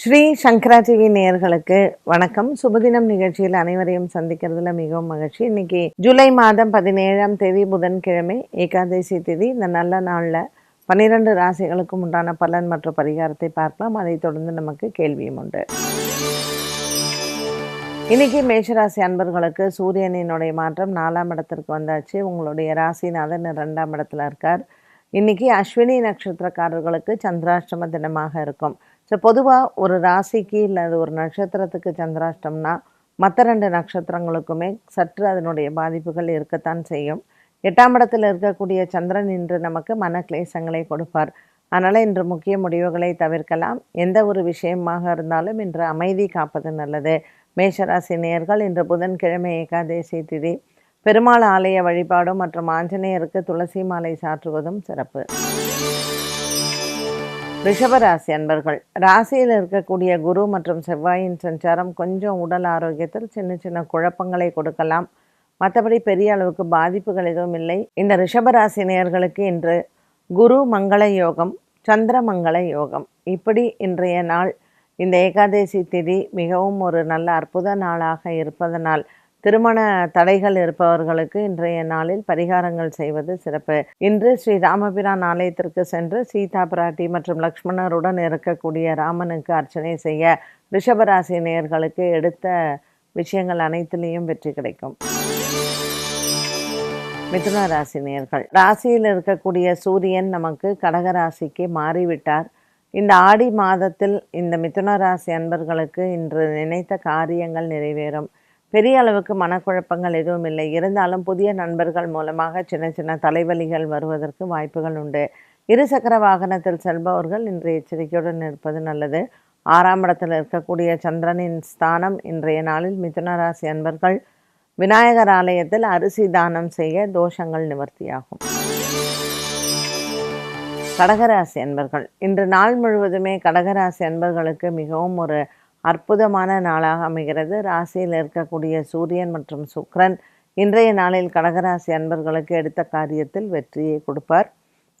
Shri Shankara TV நேயர்களுக்கு வணக்கம். சுபதினம் நிகழ்ச்சியில் அனைவரையும் சந்திக்கிறதுல மிகவும் மகிழ்ச்சி. இன்னைக்கு ஜூலை மாதம் பதினேழாம் தேதி புதன்கிழமை ஏகாதசி தேதி. இந்த நல்ல நாளில் பன்னிரண்டு ராசிகளுக்கும் உண்டான பலன் மற்றும் பரிகாரத்தை பார்க்கலாம். அதைத் தொடர்ந்து நமக்கு கேள்வியும் உண்டு. இன்னைக்கு மேஷராசி அன்பர்களுக்கு சூரியனினுடைய மாற்றம் நாலாம் இடத்திற்கு வந்தாச்சு. உங்களுடைய ராசிநாதன் ரெண்டாம் இடத்துல இருக்கார். இன்னைக்கு அஸ்வினி நட்சத்திரக்காரர்களுக்கு சந்திராஷ்டம தினமாக இருக்கும். ஸோ பொதுவாக ஒரு ராசிக்கு இல்லை அது ஒரு நட்சத்திரத்துக்கு சந்திராஷ்டம்னா மற்ற ரெண்டு நட்சத்திரங்களுக்குமே சற்று அதனுடைய பாதிப்புகள் இருக்கத்தான் செய்யும். எட்டாம் இடத்தில் இருக்கக்கூடிய சந்திரன் இன்று நமக்கு மன கிளேசங்களை கொடுப்பார். அதனால் இன்று முக்கிய முடிவுகளை தவிர்க்கலாம். எந்த ஒரு விஷயமாக இருந்தாலும் இன்று அமைதி காப்பது நல்லது. மேஷராசி நேயர்கள் இன்று புதன்கிழமை ஏகாதேசி திதி. பெருமாள் ஆலய வழிபாடும் மற்றும் ஆஞ்சநேயருக்கு துளசி மாலை சாற்றுவதும் சிறப்பு. ரிஷபராசி அன்பர்கள் ராசியில் இருக்கக்கூடிய குரு மற்றும் செவ்வாயின் சஞ்சாரம் கொஞ்சம் உடல் ஆரோக்கியத்தில் சின்ன சின்ன குழப்பங்களை கொடுக்கலாம். மற்றபடி பெரிய அளவுக்கு பாதிப்புகள் எதுவும் இல்லை. இந்த ரிஷபராசி நேயர்களுக்கு இன்று குரு மங்கள யோகம் சந்திர மங்கள யோகம். இப்படி இன்றைய நாள் இந்த ஏகாதசி திதி மிகவும் ஒரு நல்ல அற்புத நாளாக இருப்பதனால் திருமண தடைகள் இருப்பவர்களுக்கு இன்றைய நாளில் பரிகாரங்கள் செய்வது சிறப்பு. இன்று ஸ்ரீ ராமபிரான் ஆலயத்திற்கு சென்று சீதா பிராட்டி மற்றும் லக்ஷ்மணருடன் இருக்கக்கூடிய ராமனுக்கு அர்ச்சனை செய்ய ரிஷபராசி நேயர்களுக்கு எடுத்த விஷயங்கள் அனைத்திலையும் வெற்றி கிடைக்கும். மிதுன ராசி நேர்கள் ராசியில் இருக்கக்கூடிய சூரியன் நமக்கு கடக ராசிக்கு மாறிவிட்டார். இந்த ஆடி மாதத்தில் இந்த மிதுன ராசி அன்பர்களுக்கு இன்று நினைத்த காரியங்கள் நிறைவேறும். பெரிய அளவுக்கு மனக்குழப்பங்கள் எதுவும் இல்லை. இருந்தாலும் புதிய நண்பர்கள் மூலமாக சின்ன சின்ன தலைவலிகள் வருவதற்கு வாய்ப்புகள் உண்டு. இருசக்கர வாகனத்தில் செல்பவர்கள் இன்று எச்சரிக்கையுடன் இருப்பது நல்லது. ஆறாம் இடத்தில் இருக்கக்கூடிய சந்திரனின் ஸ்தானம் இன்றைய நாளில் மிதுன ராசி அன்பர்கள் விநாயகர் ஆலயத்தில் அரிசி தானம் செய்ய தோஷங்கள் நிவர்த்தியாகும். கடகராசி அன்பர்கள் இன்று நாள் முழுவதுமே கடகராசி அன்பர்களுக்கு மிகவும் ஒரு அற்புதமான நாளாக அமைகிறது. ராசியில் இருக்கக்கூடிய சூரியன் மற்றும் சுக்ரன் இன்றைய நாளில் கடகராசி அன்பர்களுக்கு எடுத்த காரியத்தில் வெற்றியை கொடுப்பார்.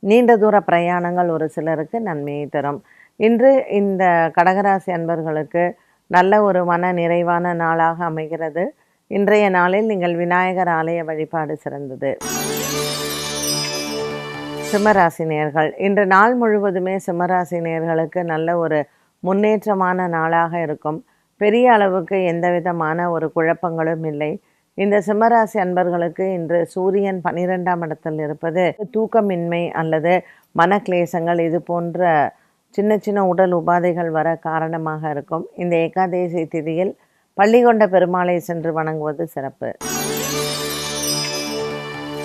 நீண்ட தூர பிரயாணங்கள் ஒரு சிலருக்கு நன்மையை தரும். இன்று இந்த கடகராசி அன்பர்களுக்கு நல்ல ஒரு மன நிறைவான நாளாக அமைகிறது. இன்றைய நாளில் நீங்கள் விநாயகர் ஆலய வழிபாடு சிறந்தது. சிம்மராசினியர்கள் இன்று நாள் முழுவதுமே சிம்மராசினியர்களுக்கு நல்ல ஒரு முன்னேற்றமான நாளாக இருக்கும். பெரிய அளவுக்கு எந்த விதமான ஒரு குழப்பங்களும் இல்லை. இந்த சிம்மராசி அன்பர்களுக்கு இன்று சூரியன் பனிரெண்டாம் இடத்தில் இருப்பது தூக்கமின்மை அல்லது மனக்லேசங்கள் இது போன்ற சின்ன சின்ன உடல் உபாதைகள் வர காரணமாக இருக்கும். இந்த ஏகாதேசி திதியில் பள்ளி கொண்ட பெருமாளை சென்று வணங்குவது சிறப்பு.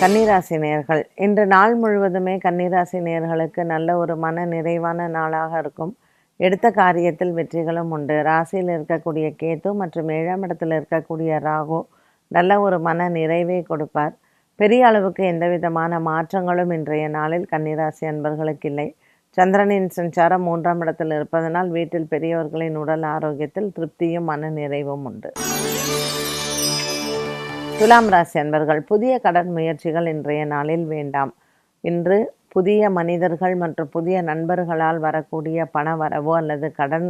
கன்னிராசி நேயர்கள் இன்று நாள் முழுவதுமே கன்னிராசி நேர்களுக்கு நல்ல ஒரு மன நிறைவான நாளாக இருக்கும். எடுத்த காரியத்தில் வெற்றிகளும் உண்டு. ராசியில் இருக்கக்கூடிய கேத்து மற்றும் ஏழாம் இடத்தில் இருக்கக்கூடிய ராகு நல்ல ஒரு மன நிறைவை கொடுப்பார். பெரிய அளவுக்கு எந்த விதமான மாற்றங்களும் இன்றைய நாளில் கன்னிராசி அன்பர்களுக்கு இல்லை. சந்திரனின் சஞ்சாரம் மூன்றாம் இடத்தில் இருப்பதனால் வீட்டில் பெரியவர்களின் உடல் ஆரோக்கியத்தில் திருப்தியும் மன நிறைவும் உண்டு. துலாம் ராசி அன்பர்கள் புதிய கடன் முயற்சிகள் இன்றைய நாளில் வேண்டாம். இன்று புதிய மனிதர்கள் மற்றும் புதிய நண்பர்களால் வரக்கூடிய பண வரவோ அல்லது கடன்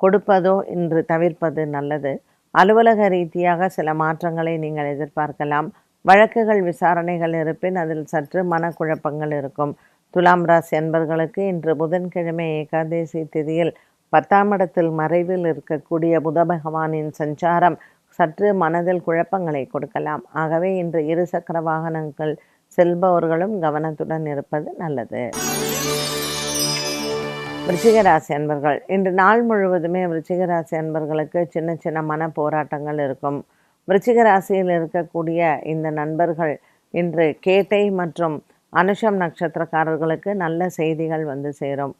கொடுப்பதோ இன்று தவிர்ப்பது நல்லது. அலுவலக ரீதியாக சில மாற்றங்களை நீங்கள் எதிர்பார்க்கலாம். வழக்குகள் விசாரணைகள் இருப்பின் அதில் சற்று மனக்குழப்பங்கள் இருக்கும். துலாம் ராசி என்பர்களுக்கு இன்று புதன்கிழமை ஏகாதேசி திதியில் பத்தாம் இடத்தில் மறைவில் இருக்கக்கூடிய புத பகவானின் சஞ்சாரம் சற்று மனதில் குழப்பங்களை கொடுக்கலாம். ஆகவே இன்று இருசக்கர வாகனங்கள் செல்பவர்களும் கவனத்துடன் இருப்பது நல்லது. விருச்சிகராசி அன்பர்கள் இன்று நாள் முழுவதுமே விருச்சிகராசி அன்பர்களுக்கு சின்ன சின்ன மன போராட்டங்கள் இருக்கும். விருச்சிகராசியில் இருக்கக்கூடிய இந்த நண்பர்கள் இன்று கேட்டை மற்றும் அனுஷம் நட்சத்திரக்காரர்களுக்கு நல்ல செய்திகள் வந்து சேரும்.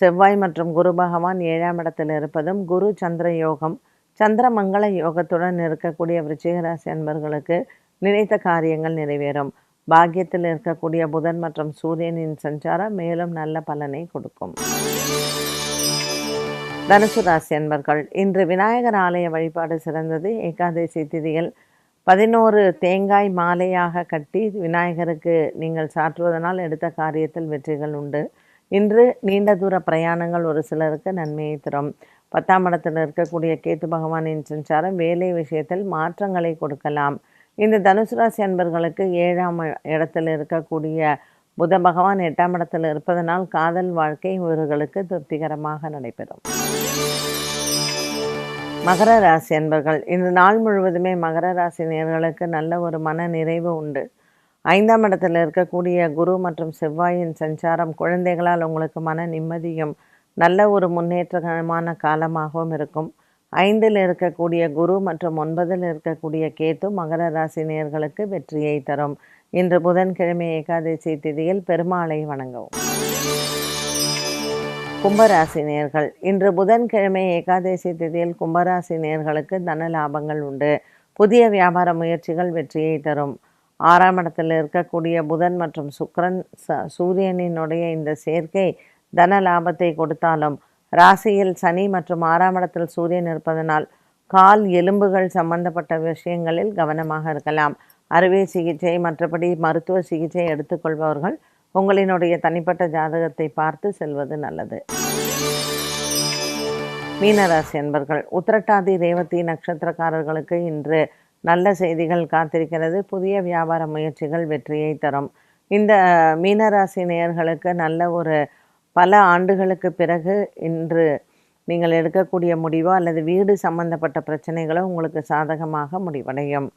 செவ்வாய் மற்றும் குரு பகவான் ஏழாம் இடத்தில் இருப்பதும் குரு சந்திர யோகம் சந்திரமங்கள யோகத்துடன் இருக்கக்கூடிய விருச்சிகராசி அன்பர்களுக்கு நினைத்த காரியங்கள் நிறைவேறும். பாக்கியத்தில் இருக்கக்கூடிய புதன் மற்றும் சூரியனின் சஞ்சாரம் மேலும் நல்ல பலனை கொடுக்கும். தனுசு ராசி அன்பர்கள் இன்று விநாயகர் ஆலய வழிபாடு சிறந்தது. ஏகாதசி திதியில் பதினோரு தேங்காய் மாலையாக கட்டி விநாயகருக்கு நீங்கள் சாற்றுவதனால் எடுத்த காரியத்தில் வெற்றிகள் உண்டு. இன்று நீண்ட தூர பிரயாணங்கள் ஒரு சிலருக்கு நன்மையை தரும். பத்தாம் இடத்தில் இருக்கக்கூடிய கேத்து பகவானின் சஞ்சாரம் வேலை விஷயத்தில் மாற்றங்களை கொடுக்கலாம். இந்த தனுசு ராசி அன்பர்களுக்கு ஏழாம் இடத்தில் இருக்கக்கூடிய புத பகவான் எட்டாம் இடத்தில் இருப்பதனால் காதல் வாழ்க்கை இவர்களுக்கு திருப்திகரமாக நடைபெறும். மகர ராசி அன்பர்கள் இந்த நாள் முழுவதுமே மகர ராசி நேர்களுக்கு நல்ல ஒரு மன நிறைவு உண்டு. ஐந்தாம் இடத்தில் இருக்கக்கூடிய குரு மற்றும் செவ்வாயின் சஞ்சாரம் குழந்தைகளால் உங்களுக்கு மன நிம்மதியும் நல்ல ஒரு முன்னேற்றமான காலமாகவும் இருக்கும். ஐந்தில் இருக்கக்கூடிய குரு மற்றும் ஒன்பதில் இருக்கக்கூடிய கேத்து மகர ராசி நேர்களுக்கு வெற்றியை தரும். இன்று புதன்கிழமை ஏகாதசி திதியில் பெருமாளை வணங்கவும். கும்பராசி நேர்கள் இன்று புதன்கிழமை ஏகாதசி திதியில் கும்பராசி நேர்களுக்கு தன லாபங்கள் உண்டு. புதிய வியாபார முயற்சிகள் வெற்றியை தரும். ஆறாம் இடத்தில் இருக்கக்கூடிய புதன் மற்றும் சுக்ரன் ச சூரியனினுடைய இந்த சேர்க்கை தன லாபத்தை கொடுத்தாலும் ராசியில் சனி மற்றும் ஆறாம் இடத்தில் சூரியன் இருப்பதனால் கால் எலும்புகள் சம்பந்தப்பட்ட விஷயங்களில் கவனமாக இருக்கலாம். அறுவை சிகிச்சை மற்றபடி மருத்துவ சிகிச்சை எடுத்துக்கொள்பவர்கள் உங்களினுடைய தனிப்பட்ட ஜாதகத்தை பார்த்து செல்வது நல்லது. மீனராசி அன்பர்கள் உத்திரட்டாதி ரேவதி நட்சத்திரக்காரர்களுக்கு இன்று நல்ல செய்திகள் காத்திருக்கிறது. புதிய வியாபார முயற்சிகள் வெற்றியை தரும். இந்த மீனராசி நேயர்களுக்கு நல்ல ஒரு பல ஆண்டுகளுக்கு பிறகு இன்று நீங்கள் எடுக்கக்கூடிய முடிவோ அல்லது வீடு சம்பந்தப்பட்ட பிரச்சனைகளோ உங்களுக்கு சாதகமாக முடிவடையும்.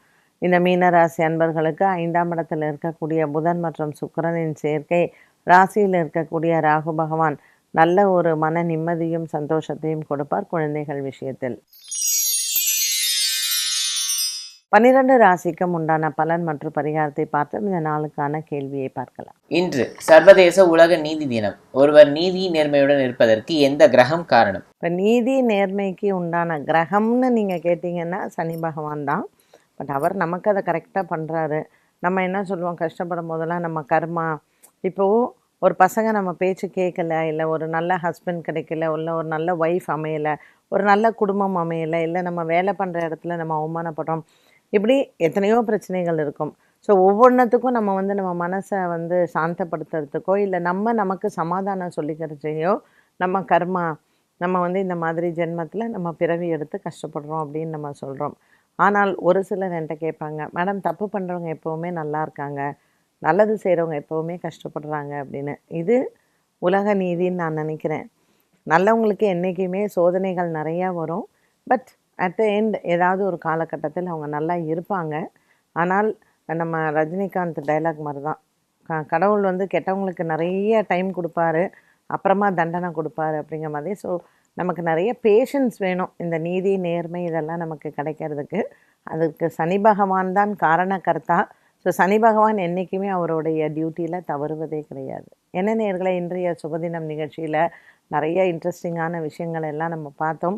இந்த மீனராசி அன்பர்களுக்கு ஐந்தாம் இடத்தில் இருக்கக்கூடிய புதன் மற்றும் சுக்கரனின் சேர்க்கை ராசியில் இருக்கக்கூடிய ராகு பகவான் நல்ல ஒரு மன நிம்மதியும் சந்தோஷத்தையும் கொடுப்பார் குழந்தைகள் விஷயத்தில். பன்னிரண்டு ராசிக்கும் உண்டான பலன் மற்றும் பரிகாரத்தை பார்த்து இந்த நாளுக்கான கேள்வியை பார்க்கலாம். இன்று சர்வதேச உலக நீதி தினம். ஒருவர் நீதி நேர்மையுடன் இருப்பதற்கு எந்த கிரகம் காரணம்? இப்போ நீதி நேர்மைக்கு உண்டான கிரகம்னு நீங்கள் கேட்டிங்கன்னா சனி பகவான் தான். பட் அவர் நமக்கு அதை கரெக்டாக பண்ணுறாரு நம்ம என்ன சொல்லுவோம்? கஷ்டப்படும் போதெல்லாம் நம்ம கர்மா. இப்போது ஒரு பசங்க நம்ம பேச்சு கேட்கல இல்லை ஒரு நல்ல ஹஸ்பண்ட் கிடைக்கல இல்லை ஒரு நல்ல ஒய்ஃப் அமையலை ஒரு நல்ல குடும்பம் அமையலை இல்லை நம்ம வேலை பண்ணுற இடத்துல நம்ம அவமானப்படுறோம் இப்படி எத்தனையோ பிரச்சனைகள் இருக்கும். ஸோ ஒவ்வொன்றுத்துக்கும் நம்ம வந்து நம்ம மனசை வந்து சாந்தப்படுத்துறதுக்கோ இல்லை நம்ம நமக்கு சமாதானம் சொல்லிக்கிறதையோ நம்ம கர்மா நம்ம வந்து இந்த மாதிரி ஜென்மத்தில் நம்ம பிறவி எடுத்து கஷ்டப்படுறோம் அப்படின்னு நம்ம சொல்கிறோம் ஆனால் ஒரு சிலர் என்கிட்ட கேட்பாங்க மேடம் தப்பு பண்ணுறவங்க எப்போவுமே நல்லா இருக்காங்க. நல்லது செய்கிறவங்க எப்போவுமே கஷ்டப்படுறாங்க அப்படின்னு. இது உலக நீதின்னு நான் நினைக்கிறேன். நல்லவங்களுக்கு என்றைக்குமே சோதனைகள் நிறையா வரும். பட் அட் த எண்ட் ஏதாவது ஒரு காலகட்டத்தில் அவங்க நல்லா இருப்பாங்க. ஆனால் நம்ம ரஜினிகாந்த் டைலாக் மாதிரி தான் க கடவுள் வந்து கெட்டவங்களுக்கு நிறைய டைம் கொடுப்பாரு. அப்புறமா தண்டனை கொடுப்பாரு அப்படிங்கிற மாதிரி. ஸோ நமக்கு நிறைய பேஷன்ஸ் வேணும். இந்த நீதி நேர்மை இதெல்லாம் நமக்கு கிடைக்கிறதுக்கு. அதுக்கு சனி பகவான் தான் காரணக்கர்த்தா ஸோ சனி பகவான் என்றைக்குமே அவருடைய டியூட்டியில் தவறுவதே கிடையாது. என்ன நேர்களை இன்றைய சுபதினம் நிகழ்ச்சியில் நிறைய இன்ட்ரெஸ்டிங்கான விஷயங்கள் எல்லாம் நம்ம பார்த்தோம்.